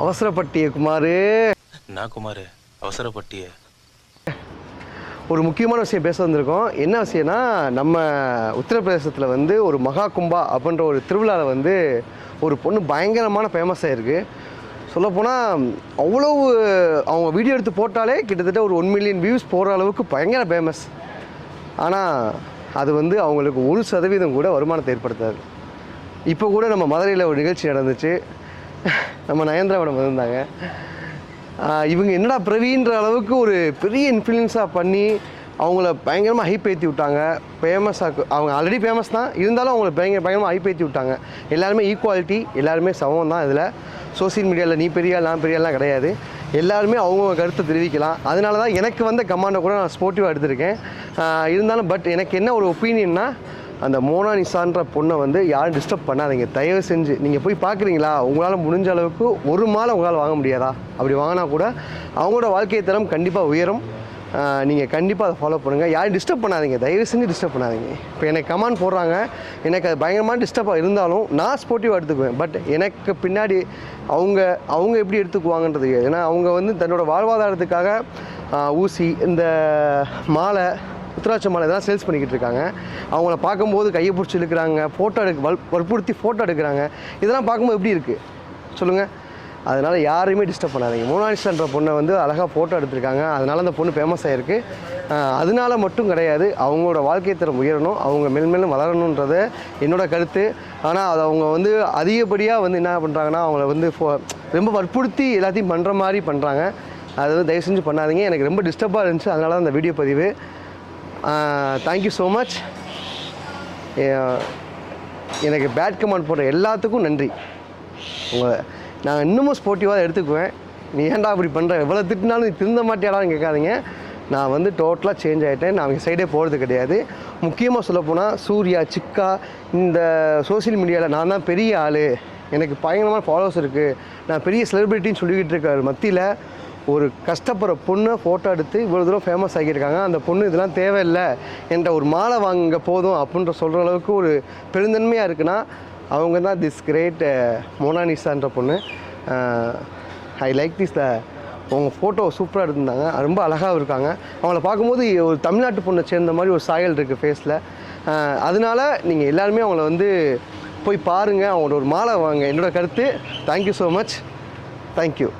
அவசரப்பட்டிய குமார். நான் குமார்? அவசரப்பட்டிய. ஒரு முக்கியமான விஷயம் பேச வந்திருக்கோம். என்ன விஷயம்னா நம்ம உத்தரப்பிரதேசத்தில் வந்து ஒரு மகா கும்பா அப்படின்ற ஒரு திருவிழாவில் வந்து ஒரு பொண்ணு பயங்கரமான ஃபேமஸ் ஆகிருக்கு சொல்லப்போனால் அவ்வளவு அவங்க வீடியோ எடுத்து போட்டாலே கிட்டத்தட்ட ஒரு ஒன் மில்லியன் வியூஸ் போகிற அளவுக்கு பயங்கர ஃபேமஸ் ஆனால் அது வந்து அவங்களுக்கு ஒரு சதவீதம் கூட வருமானத்தை ஏற்படுத்தாது. இப்போ கூட நம்ம மதுரையில் ஒரு நிகழ்ச்சி நடந்துச்சு. நம்ம நயன்தரா மேடம் வந்திருந்தாங்க. இவங்க என்னடா பிரவீன்ற அளவுக்கு ஒரு பெரிய இன்ஃப்ளூயன்ஸாக பண்ணி அவங்கள பயங்கரமாக ஹைப் ஏற்றி விட்டாங்க. ஃபேமஸாக அவங்க ஆல்ரெடி ஃபேமஸ் தான். இருந்தாலும் அவங்கள பயங்கர பயங்கரமாக ஹைப் ஏற்றி விட்டாங்க. எல்லாருமே ஈக்குவாலிட்டி எல்லாருமே சமம் தான் இதில். சோஷியல் மீடியாவில் நீ பெரிய நான் பெரியாலாம் கிடையாது. எல்லாருமே அவங்கவுங்க கருத்தை தெரிவிக்கலாம். அதனால தான் எனக்கு வந்த கமாண்டை கூட நான் ஸ்போர்ட்டிவாக எடுத்திருக்கேன். இருந்தாலும் பட் எனக்கு என்ன ஒரு ஒப்பீனியன்னா அந்த மோனானிசான்ற பொண்ணை வந்து யாரும் டிஸ்டர்ப் பண்ணாதீங்க. தயவு செஞ்சு நீங்கள் போய் பார்க்குறீங்களா உங்களால் முடிஞ்ச அளவுக்கு ஒரு மாலை உங்களால் வாங்க முடியாதா? அப்படி வாங்கினா கூட அவங்களோட வாழ்க்கை தரம் கண்டிப்பாக உயரும். நீங்கள் கண்டிப்பாக அதை ஃபாலோ பண்ணுங்கள் யாரும் டிஸ்டர்ப் பண்ணாதீங்க. தயவு செஞ்சு டிஸ்டர்ப் பண்ணாதீங்க. இப்போ எனக்கு கமெண்ட் போடுறாங்க. எனக்கு அது பயங்கரமாக டிஸ்டர்பாக இருந்தாலும் நான் ஸ்போர்ட்டிவாக எடுத்துக்குவேன். பட் எனக்கு பின்னாடி அவங்க அவங்க எப்படி எடுத்துக்குவாங்கன்றது ஏன்னா அவங்க வந்து தன்னோட வாழ்வாதாரத்துக்காக ஊசி இந்த மாலை ருத்ராட்ச மாலை தான் சேல்ஸ் பண்ணிக்கிட்டு இருக்காங்க. அவங்கள பார்க்கும்போது கையை பிடிச்சி இழுக்கிறாங்க ஃபோட்டோ எடுக்க வல் வற்புறுத்தி ஃபோட்டோ எடுக்கிறாங்க. இதெல்லாம் பார்க்கும்போது எப்படி இருக்குது சொல்லுங்கள் அதனால் யாரையுமே டிஸ்டர்ப் பண்ணாதீங்க. மோனாலிசான்ற பொண்ணை வந்து அழகாக ஃபோட்டோ எடுத்திருக்காங்க. அதனால் அந்த பொண்ணு ஃபேமஸ் ஆகிருக்கு அதனால மட்டும் கிடையாது. அவங்களோட வாழ்க்கை தரம் உயரணும். அவங்க மென்மேலும் வளரணுன்றது என்னோட கருத்து. ஆனால் அது அவங்க வந்து அதிகப்படியாக வந்து என்ன பண்ணுறாங்கன்னா அவங்கள வந்து ஃபோ- ரொம்ப வற்புறுத்தி எல்லாத்தையும் பண்ணுற மாதிரி பண்ணுறாங்க அது வந்து தயவு செஞ்சு பண்ணாதீங்க. எனக்கு ரொம்ப டிஸ்டர்பாக இருந்துச்சு. அதனால தான் அந்த வீடியோ பதிவு. தேங்க்யூ ஸோ மச் எனக்கு பேட் கமெண்ட் போடுற எல்லாத்துக்கும் நன்றி. உங்களை நான் இன்னமும் ஸ்போர்ட்டிவாக எடுத்துக்குவேன். நீ ஏன்டா அப்படி பண்ணுற எவ்வளோ திட்டினாலும் நீ திருந்த மாட்டியாடான்னு கேட்காதீங்க. நான் வந்து டோட்டலாக சேஞ்ச் ஆகிட்டேன் நான் அவங்க சைடே போகிறது கிடையாது. முக்கியமாக சொல்லப்போனால் சூர்யா சிக்கா இந்த சோஷியல் மீடியாவில் நான் தான் பெரிய ஆள். எனக்கு பயங்கரமான ஃபாலோவர்ஸ் இருக்குது நான் பெரிய செலிப்ரிட்டின்னு சொல்லிக்கிட்டு இருக்க மத்தியில். ஒரு கஷ்டப்படுற பொண்ணை ஃபோட்டோ எடுத்து இவ்வளோ தூரம் ஃபேமஸ் ஆகியிருக்காங்க அந்த பொண்ணு இதெல்லாம் தேவையில்லை என்ற ஒரு மாலை வாங்க போதும் அப்படின்ற சொல்கிற அளவுக்கு ஒரு பெருந்தன்மையாக இருக்குன்னா அவங்க தான் திஸ் கிரேட் மோனானிசான்ற பொண்ணு. ஐ லைக் திஸ் த அவங்க ஃபோட்டோ சூப்பராக எடுத்திருந்தாங்க. ரொம்ப அழகாக இருக்காங்க. அவங்கள பார்க்கும்போது ஒரு தமிழ்நாட்டு பொண்ணை சேர்ந்த மாதிரி ஒரு சாயல் இருக்குது ஃபேஸில் அதனால நீங்கள் எல்லாருமே அவங்கள வந்து போய் பாருங்கள் அவங்களோட ஒரு மாலை வாங்க. என்னோட கருத்து தேங்க்யூ ஸோ மச் தேங்க்யூ